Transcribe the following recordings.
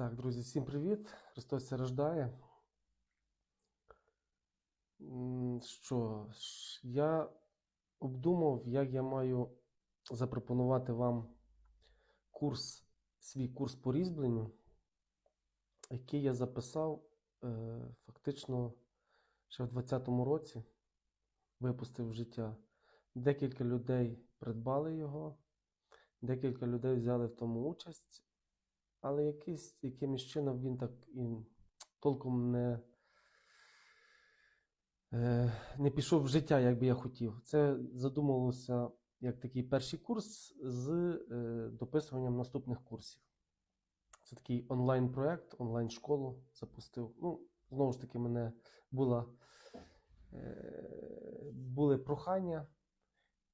Так, друзі, всім привіт! Христос ся рождає. Що ж, я обдумав, як я маю запропонувати вам курс, свій курс по різьбленню, який я записав е, фактично ще в 2020 році, випустив в життя. Декілька людей придбали його, декілька людей взяли в тому участь. Але якийсь, якимось чином він так і толком не, е, не пішов в життя, як би я хотів. Це задумувалося як такий перший курс з е, дописуванням наступних курсів. Це такий онлайн-проект, онлайн-школу запустив. Ну, знову ж таки, мене була, е, були прохання,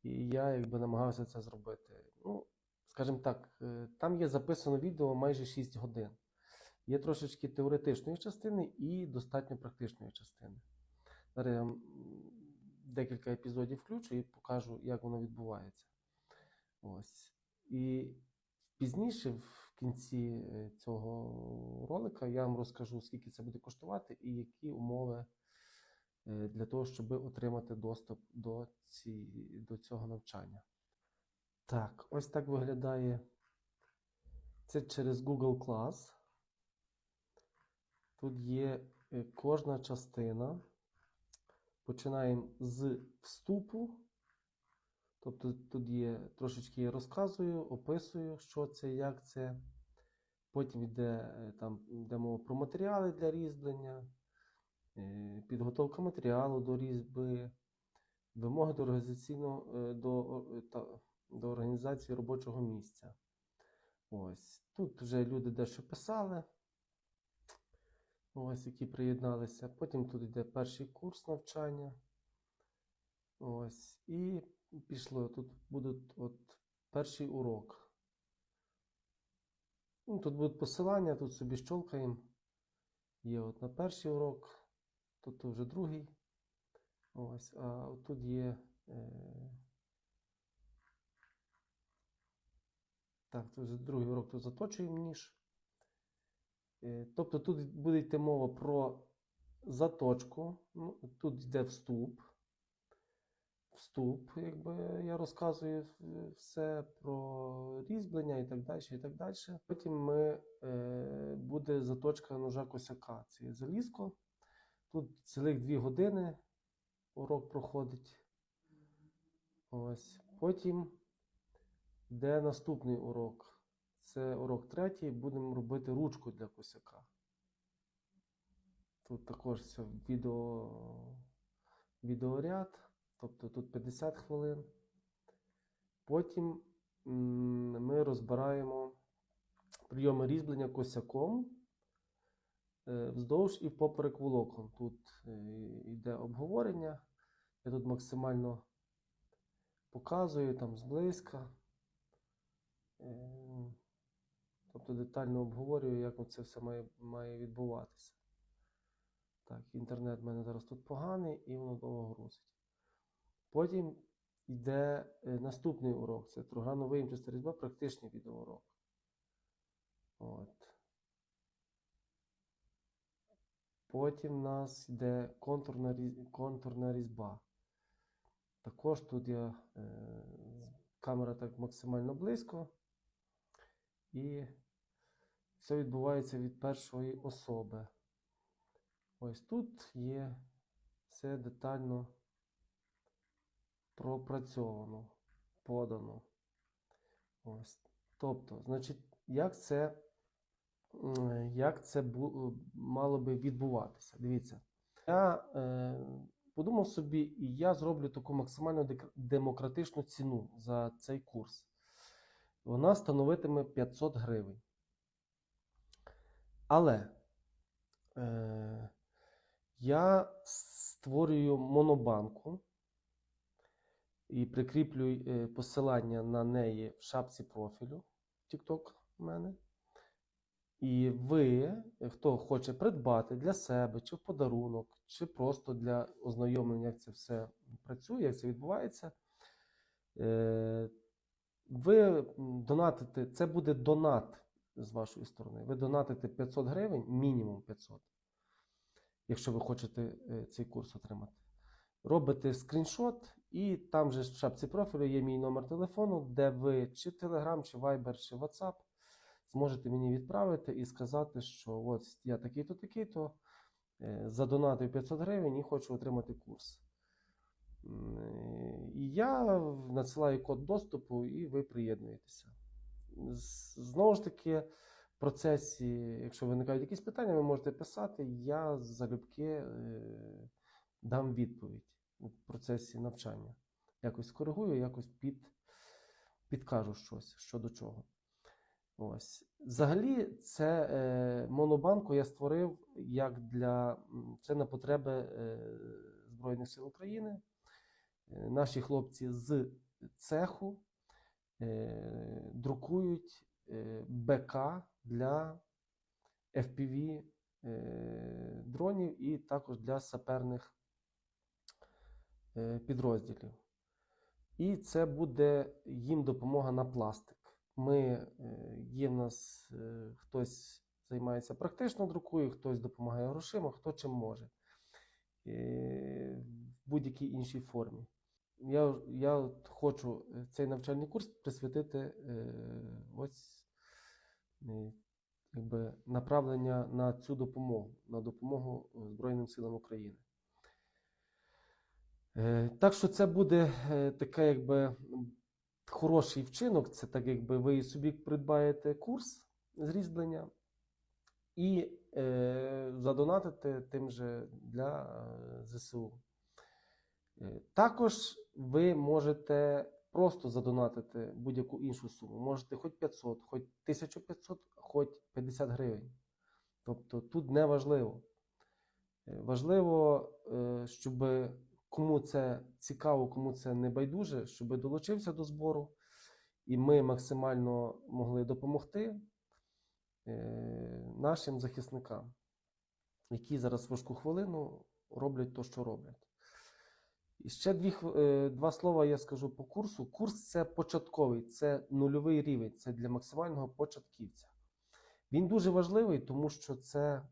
і я якби намагався це зробити. Ну, скажімо так, е, там є записано відео майже 6 годин. Є трошечки теоретичної частини і достатньо практичної частини. Зараз я декілька епізодів включу і покажу, як воно відбувається. Ось. І пізніше, в кінці е, цього ролика, я вам розкажу, скільки це буде коштувати і які умови е, для того, щоб отримати доступ до, ці, до цього навчання. Так, ось так виглядає. Це через Google Class. Тут є е, кожна частина. Починаємо з вступу. Тобто тут є трошечки я розказую, описую, що це, як це. Потім йде е, там йде мова про матеріали для різьблення, е, підготовка матеріалу до різьби, вимоги до організаційного до, до організації робочого місця. Ось. Тут вже люди дещо писали, ось, які приєдналися. Потім тут йде перший курс навчання. Ось. І пішло. Тут буде от перший урок. Ну, тут будуть посилання, тут собі щолкаємо. Є от на перший урок, тут вже другий. Ось, а тут є. Е... Так, другий урок тут заточуємо ніж. Е, Тобто тут буде йти мова про заточку. Ну, тут йде вступ. Вступ, якби я розказую все про різьблення і так далі. і так далі. Потім ми, е, буде заточка ножа косяка. Це є залізко. Тут цілих дві години урок проходить. Ось. Потім Де наступний урок? Це урок третій. Будемо робити ручку для косяка. Тут також це відео, відеоряд, тобто тут 50 хвилин. Потім ми розбираємо прийоми різьблення косяком е, вздовж і впоперек волокон. Тут е, йде обговорення. Я тут максимально показую там зблизька. Тобто детально обговорюю, як це все має, має відбуватися. Так, інтернет в мене зараз тут поганий і воно довго грузить. Потім йде е, наступний урок. Це програмно виїмчаста різьба, практичний відеоурок. От. Потім в нас йде контурна, контурна різьба. Також тут я е, камера так максимально близько. І все відбувається від першої особи. Ось тут є все детально пропрацьовано, подано. Ось. Тобто, значить, як це, як це бу- мало би відбуватися? Дивіться, я е, подумав собі, і я зроблю таку максимально демократичну ціну за цей курс. Вона становитиме 500 гривень. Але е, я створюю монобанку і прикріплю е, посилання на неї в шапці профілю в TikTok у мене. І ви, е, хто хоче придбати для себе, чи в подарунок, чи просто для ознайомлення, як це все працює, як це відбувається. Ви донатите, це буде донат з вашої сторони. Ви донатите 500 гривень, мінімум 500, якщо ви хочете е, цей курс отримати. Робите скріншот, і там же в шапці профілю є мій номер телефону, де ви чи Telegram, чи Viber, чи WhatsApp зможете мені відправити і сказати, що от я такий-то, такий-то, е, задонатив 500 гривень і хочу отримати курс. І я надсилаю код доступу, і ви приєднуєтеся. Знову ж таки, в процесі, якщо виникають якісь питання, ви можете писати, я залюбки е, дам відповідь у процесі навчання. Якось скоригую, якось під, підкажу щось щодо чого. Ось. Взагалі, це е, монобанку я створив як для це на потреби е, Збройних сил України. Е, наші хлопці з цеху е, друкують е, БК для FPV дронів і також для саперних підрозділів. І це буде їм допомога на пластик. Ми, є в нас хтось займається практично друкує, хтось допомагає грошима, хто чим може. В будь-якій іншій формі. Я, я от хочу е, цей навчальний курс присвятити е, ось е, якби, направлення на цю допомогу, на допомогу е, Збройним силам України. Е, Так що це буде е, таке, якби хороший вчинок. Це так, якби ви собі придбаєте курс з різьблення і е, задонатите тим же для е, ЗСУ. Е, Також ви можете просто задонатити будь-яку іншу суму. Можете хоч 500, хоч 1500, хоч 50 гривень. Тобто тут не важливо. Е, Важливо, е, щоб кому це цікаво, кому це не байдуже, щоб долучився до збору, і ми максимально могли допомогти нашим захисникам, які зараз важку хвилину роблять те, що роблять. І ще дві, е, два слова я скажу по курсу. Курс це початковий, це нульовий рівень, це для максимального початківця. Він дуже важливий, тому що це,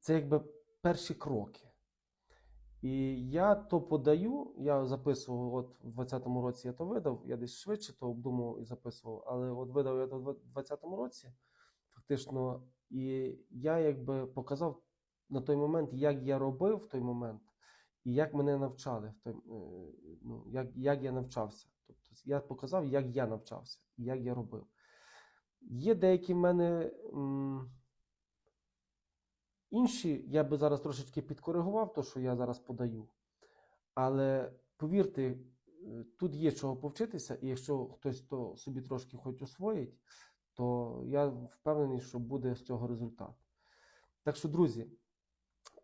це якби перші кроки. І я то подаю, я записував, от в 20-му році я то видав, я десь швидше то обдумував і записував, але от видав я то в 20-му році, фактично, і я якби показав на той момент, як я робив в той момент, і як мене навчали, е, ну, як, як я навчався. Тобто я показав, як я навчався, і як я робив. Є деякі в мене. м, Інші я би зараз трошечки підкоригував те, що я зараз подаю. Але повірте, е, тут є чого повчитися, і якщо хтось то собі трошки хоч освоїть, то я впевнений, що буде з цього результат. Так що, друзі,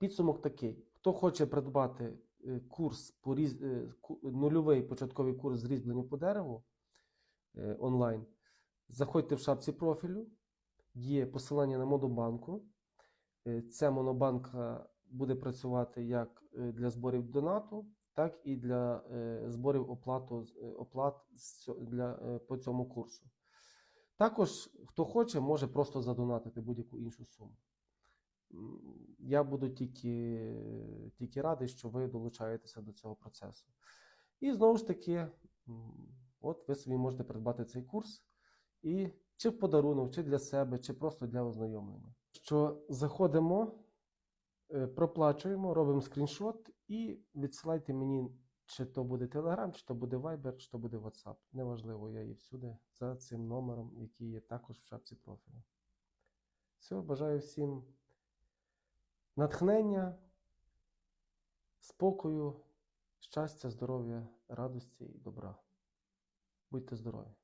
підсумок такий: хто хоче придбати е, курс по різ... е, нульовий початковий курс з різьблення по дереву е, онлайн, заходьте в шапці профілю, є посилання на модобанку. Е, Ця монобанка буде працювати як для зборів донату, так і для зборів оплату, оплат для, по цьому курсу. Також, хто хоче, може просто задонатити будь-яку іншу суму. Я буду тільки, тільки радий, що ви долучаєтеся до цього процесу. І знову ж таки, от ви собі можете придбати цей курс і чи в подарунок, чи для себе, чи просто для ознайомлення. Що заходимо, е, проплачуємо, робимо скріншот і відсилайте мені, чи то буде Telegram, чи то буде Viber, чи то буде WhatsApp. Неважливо, я є всюди за цим номером, який є також в шапці профілю. Все, бажаю всім натхнення, спокою, щастя, здоров'я, радості і добра. Будьте здорові!